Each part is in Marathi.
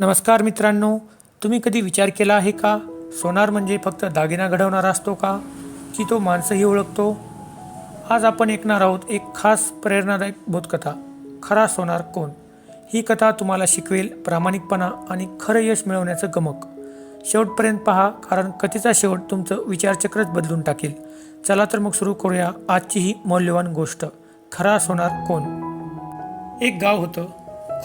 नमस्कार मित्रांनो तुम्ही कधी विचार केला आहे का? सोनार म्हणजे फक्त दागिना घडवणारा असतो का? की तो माणसंही ओळखतो? आज आपण ऐकणार आहोत एक खास प्रेरणादायक बोधकथा. खरा सोनार कोण? ही कथा तुम्हाला शिकवेल प्रामाणिकपणा आणि खरं यश मिळवण्याचं गमक. शेवटपर्यंत पहा कारण कथेचा शेवट तुमचं विचारचक्रच बदलून टाकेल. चला तर मग सुरू करूया आजची ही मौल्यवान गोष्ट. खरा सोनार कोण? एक गाव होतं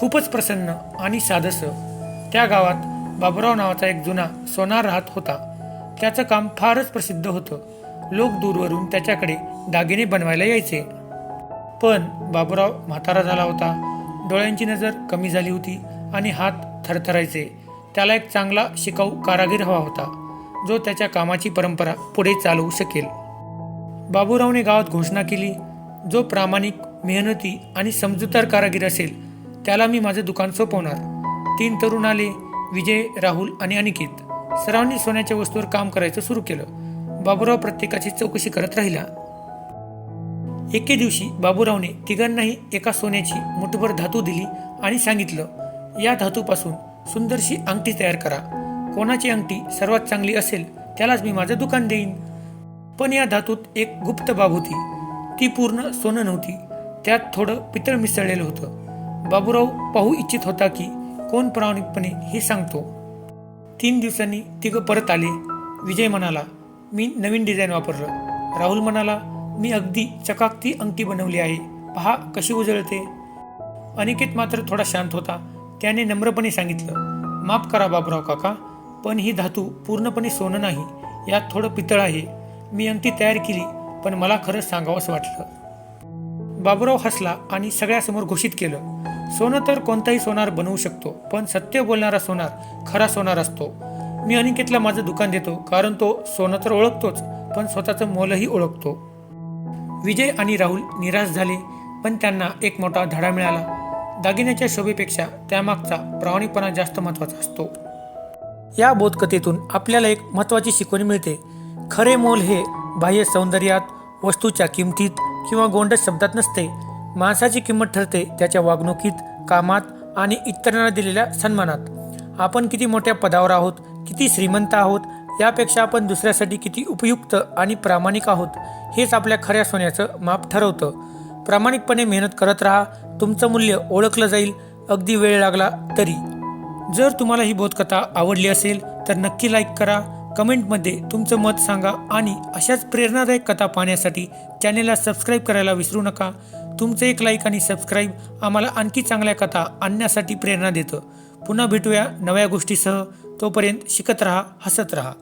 खूपच प्रसन्न आणि साधंसं. त्या गावात बाबुराव नावाचा एक जुना सोनार राहत होता. त्याचं काम फारच प्रसिद्ध होतं. लोक दूरवरून त्याच्याकडे दागिने बनवायला यायचे. पण बाबुराव म्हातारा झाला होता. डोळ्यांची नजर कमी झाली होती आणि हात थरथरायचे. त्याला एक चांगला शिकाऊ कारागीर हवा होता जो त्याच्या कामाची परंपरा पुढे चालवू शकेल. बाबूरावने गावात घोषणा केली जो प्रामाणिक मेहनती आणि समजूतदार कारागीर असेल त्याला मी माझं दुकान सोपवणार. तीन तरुण आले विजय राहुल आणि अनिकेत. सर्वांनी सोन्याच्या वस्तूवर काम करायचं सुरू केलं. बाबूराव प्रत्येकाची चौकशी करत राहिला. एके दिवशी बाबूरावने तिघांनाही एका सोन्याची मुठभर धातू दिली आणि सांगितलं या धातूपासून सुंदरशी अंगठी तयार करा. कोणाची अंगठी सर्वात चांगली असेल त्यालाच मी माझं दुकान देईन. पण या धातूत एक गुप्त बाब होती. ती पूर्ण सोनं नव्हती. त्यात थोडं पितळ मिसळलेलं होतं. बाबूराव पाहू इच्छित होता की कोण प्रामाणिकपणे हे सांगतो? तीन दिवसांनी तिघं परत आले. विजय म्हणाला मी नवीन डिझाईन वापरलं. राहुल म्हणाला मी अगदी चकाकती अंगठी बनवली आहे. पहा कशी उजळते. अनिकेत मात्र थोडा शांत होता. त्याने नम्रपणे सांगितलं माफ करा बाबराव काका पण ही धातू पूर्णपणे सोनं नाही यात थोडं पितळ आहे. मी अंगठी तयार केली पण मला खरंच सांगावंसं वाटलं. बाबुराव हसला आणि सगळ्यासमोर घोषित केलं सोनं तर कोणताही सोनार बनवू शकतो पण सत्य बोलणारा सोनार खरा सोनार असतो. मी अनिकेतला माझं दुकान देतो कारण तो सोनं तर ओळखतोच पण स्वतःचं मोलही ओळखतो. विजय आणि राहुल निराश झाले पण त्यांना एक मोठा धडा मिळाला. दागिन्याच्या शोभेपेक्षा त्यामागचा प्रामाणिकपणा जास्त महत्त्वाचा असतो. या बोधकथेतून आपल्याला एक महत्त्वाची शिकवण मिळते. खरे मोल हे बाह्य सौंदर्यात वस्तूच्या किमतीत किंवा गोंडस शब्दात नसते. माणसाची किंमत ठरते त्याच्या वागणुकीत कामात आणि इतरांना दिलेल्या सन्मानात. आपण किती मोठ्या पदावर आहोत किती श्रीमंत आहोत यापेक्षा आपण दुसऱ्यासाठी किती उपयुक्त आणि प्रामाणिक आहोत हेच आपल्या खऱ्या सोन्याचं माप ठरवतं. प्रामाणिकपणे मेहनत करत राहा तुमचं मूल्य ओळखलं जाईल अगदी वेळ लागला तरी. जर तुम्हाला ही बोधकथा आवडली असेल तर नक्की लाईक करा कमेंटमध्ये तुमचं मत सांगा आणि अशाच प्रेरणादायक कथा पाहण्यासाठी चॅनेलला सबस्क्राईब करायला विसरू नका. तुमचं एक लाईक आणि सबस्क्राईब आम्हाला आणखी चांगल्या कथा आणण्यासाठी प्रेरणा देतं. पुन्हा भेटूया नव्या गोष्टीसह. तोपर्यंत शिकत राहा हसत राहा.